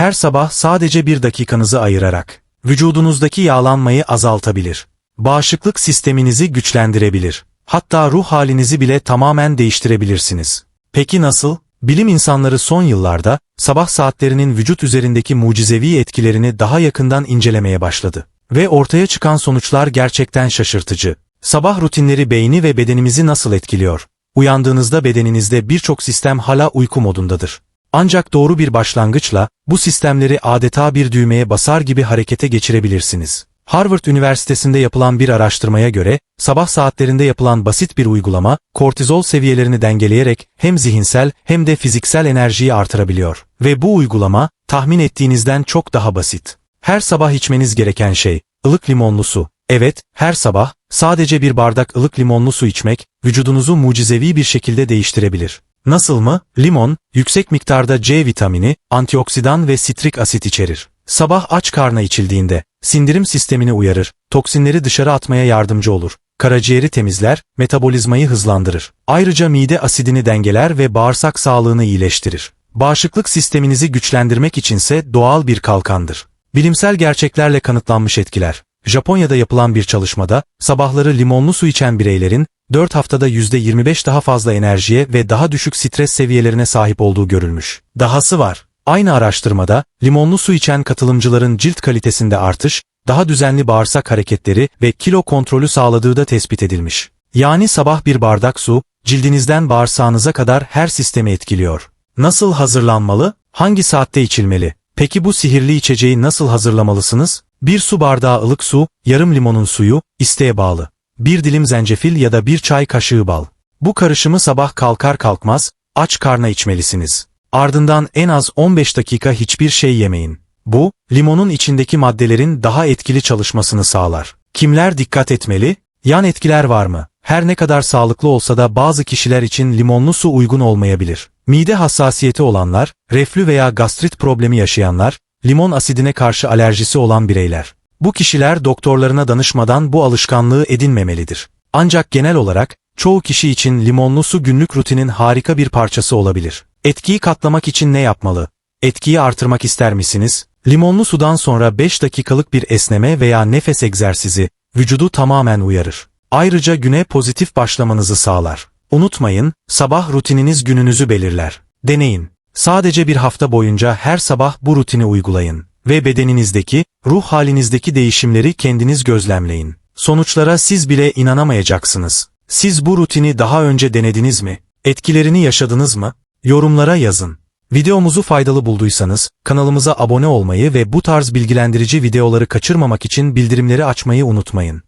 her sabah sadece bir dakikanızı ayırarak vücudunuzdaki yağlanmayı azaltabilir. Bağışıklık sisteminizi güçlendirebilir. Hatta ruh halinizi bile tamamen değiştirebilirsiniz. Peki nasıl? Bilim insanları son yıllarda sabah saatlerinin vücut üzerindeki mucizevi etkilerini daha yakından incelemeye başladı. Ve ortaya çıkan sonuçlar gerçekten şaşırtıcı. Sabah rutinleri beyni ve bedenimizi nasıl etkiliyor? Uyandığınızda bedeninizde birçok sistem hala uyku modundadır. Ancak doğru bir başlangıçla bu sistemleri adeta bir düğmeye basar gibi harekete geçirebilirsiniz. Harvard Üniversitesi'nde yapılan bir araştırmaya göre sabah saatlerinde yapılan basit bir uygulama kortizol seviyelerini dengeleyerek hem zihinsel hem de fiziksel enerjiyi artırabiliyor. Ve bu uygulama tahmin ettiğinizden çok daha basit. Her sabah içmeniz gereken şey ılık limonlu su. Evet, her sabah sadece bir bardak ılık limonlu su içmek vücudunuzu mucizevi bir şekilde değiştirebilir. Nasıl mı? Limon, yüksek miktarda C vitamini, antioksidan ve sitrik asit içerir. Sabah aç karna içildiğinde, sindirim sistemini uyarır, toksinleri dışarı atmaya yardımcı olur. Karaciğeri temizler, metabolizmayı hızlandırır. Ayrıca mide asidini dengeler ve bağırsak sağlığını iyileştirir. Bağışıklık sisteminizi güçlendirmek içinse doğal bir kalkandır. Bilimsel gerçeklerle kanıtlanmış etkiler. Japonya'da yapılan bir çalışmada, sabahları limonlu su içen bireylerin, 4 haftada %25 daha fazla enerjiye ve daha düşük stres seviyelerine sahip olduğu görülmüş. Dahası var. Aynı araştırmada, limonlu su içen katılımcıların cilt kalitesinde artış, daha düzenli bağırsak hareketleri ve kilo kontrolü sağladığı da tespit edilmiş. Yani sabah bir bardak su, cildinizden bağırsağınıza kadar her sistemi etkiliyor. Nasıl hazırlanmalı? Hangi saatte içilmeli? Peki bu sihirli içeceği nasıl hazırlamalısınız? Bir su bardağı ılık su, yarım limonun suyu, isteğe bağlı. Bir dilim zencefil ya da bir çay kaşığı bal. Bu karışımı sabah kalkar kalkmaz, aç karna içmelisiniz. Ardından en az 15 dakika hiçbir şey yemeyin. Bu, limonun içindeki maddelerin daha etkili çalışmasını sağlar. Kimler dikkat etmeli? Yan etkiler var mı? Her ne kadar sağlıklı olsa da bazı kişiler için limonlu su uygun olmayabilir. Mide hassasiyeti olanlar, reflü veya gastrit problemi yaşayanlar, limon asidine karşı alerjisi olan bireyler. Bu kişiler doktorlarına danışmadan bu alışkanlığı edinmemelidir. Ancak genel olarak, çoğu kişi için limonlu su günlük rutinin harika bir parçası olabilir. Etkiyi katlamak için ne yapmalı? Etkiyi artırmak ister misiniz? Limonlu sudan sonra 5 dakikalık bir esneme veya nefes egzersizi, vücudu tamamen uyarır. Ayrıca güne pozitif başlamanızı sağlar. Unutmayın, sabah rutininiz gününüzü belirler. Deneyin. Sadece bir hafta boyunca her sabah bu rutini uygulayın ve bedeninizdeki, ruh halinizdeki değişimleri kendiniz gözlemleyin. Sonuçlara siz bile inanamayacaksınız. Siz bu rutini daha önce denediniz mi? Etkilerini yaşadınız mı? Yorumlara yazın. Videomuzu faydalı bulduysanız, kanalımıza abone olmayı ve bu tarz bilgilendirici videoları kaçırmamak için bildirimleri açmayı unutmayın.